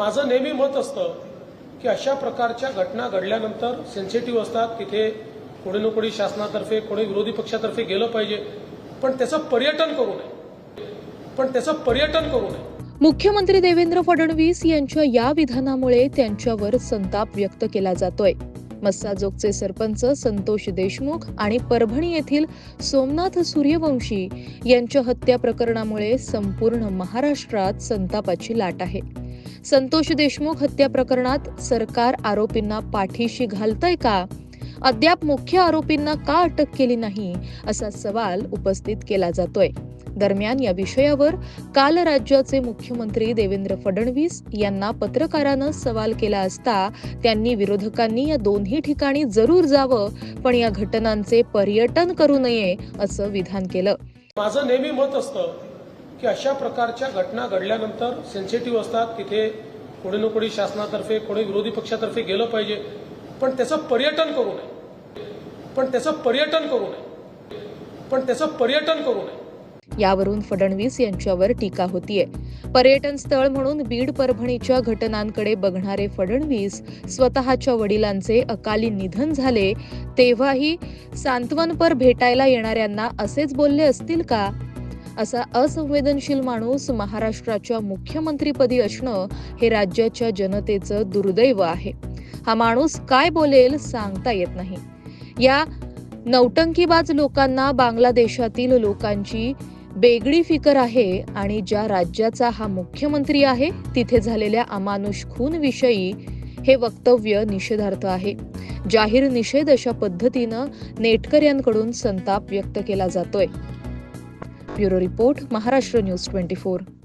माझं नेहमी मत असतं की अशा प्रकारच्या घटना घडल्यानंतर सेन्सिटिव्ह असतात तिथे कोणी ना कोणी शासनातर्फे कोणी विरोधी पक्षातर्फे गेलं पाहिजे. पण त्याचं पर्यटन करू नये. पण त्याचं पर्यटन करू नये. मुख्यमंत्री देवेंद्र फडणवीस यांच्या या विधानामुळे त्यांच्यावर संताप व्यक्त केला जातोय. मस्साजोगचे सरपंच संतोष देशमुख आणि परभणी येथील सोमनाथ सूर्यवंशी यांच्या हत्या प्रकरणामुळे संपूर्ण महाराष्ट्रात संतापाची लाट आहे. संतोष देशमुख हत्या प्रकरणात सरकार आरोपींना पाठीशी घालतंय का? अद्याप मुख्य आरोपींना का अटक केली नाही? असा सवाल उपस्थित केला जातोय. दरम्यान या विषयावर काल राज्याचे मुख्यमंत्री देवेंद्र फडणवीस यांना पत्रकारानं सवाल केला असता त्यांनी विरोधकांनी या दोन्ही ठिकाणी जरूर जावं पण या घटनांचे पर्यटन करू नये असं विधान केलं. माझं नेहमी मत असतं की अशा प्रकारच्या घटना घडल्यानंतर सेन्सिटिव्ह असतात तिथे कोणी ना कोणी शासनातर्फे कोणी विरोधी पक्षातर्फे गेलं पाहिजे. पण त्याचं पर्यटन करू नये. पण त्याचं पर्यटन करू नये. पण त्याचं पर्यटन करू नये. यावरून फडणवीस यांच्यावर टीका होतीये. पर्यटन स्थळ म्हणून बीड परभणीच्या घटनांकडे बघणारे फडणवीस स्वतःच्या वडिलांचे अकाली निधन झाले. तेव्हाही सांत्वनपर भेटायला येणाऱ्यांना असेच बोलले असतील का? असा असंवेदनशील माणूस महाराष्ट्राच्या मुख्यमंत्रीपदी असणं हे राज्याच्या जनतेचं दुर्दैव आहे. हा माणूस काय बोलेल सांगता येत नाही. या नौटंकीबाज लोकांना बांगलादेशातील लोकांची वेगळी फिकर आहे आणि ज्या राज्याचा हा मुख्यमंत्री आहे तिथे झालेल्या अमानुष खून विषयी हे वक्तव्य निषेधार्थ आहे. जाहीर निषेध अशा पद्धतीनं नेटकऱ्यांकडून संताप व्यक्त केला जातोय. Bureau Report, Maharashtra News 24.